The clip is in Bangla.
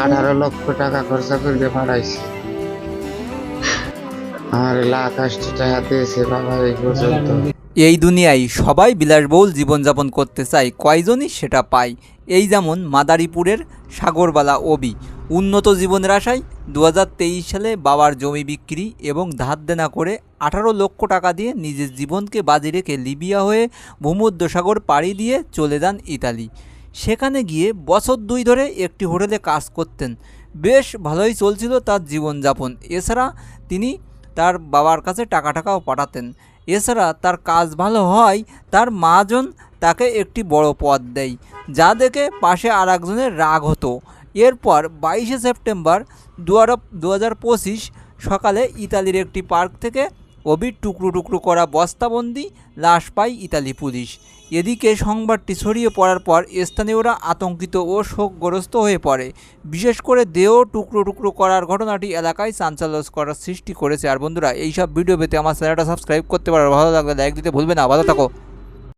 আঠারো লক্ষ টাকা খরচা আর লাখ বাবা এই পর্যন্ত। এই দুনিয়ায় সবাই বিলাসবহুল জীবনযাপন করতে চায়, কয়জনই সেটা পায়? এই যেমন মাদারীপুরের সাগরবালা ওবি উন্নত জীবনের আশায় দু হাজার তেইশ সালে বাবার জমি বিক্রি এবং ধার দেনা করে আঠারো লক্ষ টাকা দিয়ে নিজের জীবনকে বাজি রেখে লিবিয়া হয়ে ভূমধ্যসাগর পাড়ি দিয়ে চলে যান ইতালি। সেখানে গিয়ে বছর দুই ধরে একটি হোটেলে কাজ করতেন। বেশ ভালোই চলছিল তার জীবনযাপন। এছাড়া তিনি তার বাবার কাছে টাকা টাকাও পাঠাতেন। এছাড়া তার কাজ ভালো হয় তার মাজন তাকে একটি বড় পদ দেয়, যা দেখে পাশে আর রাগ হতো। এরপর বাইশে সেপ্টেম্বর দু হাজার পঁচিশ সকালে ইতালির একটি পার্ক থেকে অবির টুকরো টুকরো করা বস্তাবন্দি লাশ পায় ইতালি পুলিশ। এদিকে সংবাদটি ছড়িয়ে পড়ার পর স্থানীয়রা আতঙ্কিত ও শোকগ্রস্ত হয়ে পড়ে। বিশেষ করে দেহ টুকরো টুকরো করার ঘটনাটি এলাকায় করার সৃষ্টি করেছে। আর বন্ধুরা, এইসব ভিডিও পেতে আমার চ্যানেলটা সাবস্ক্রাইব করতে পারো। ভালো লাগলে লাইক দিতে ভুলবে না। ভালো থাকো।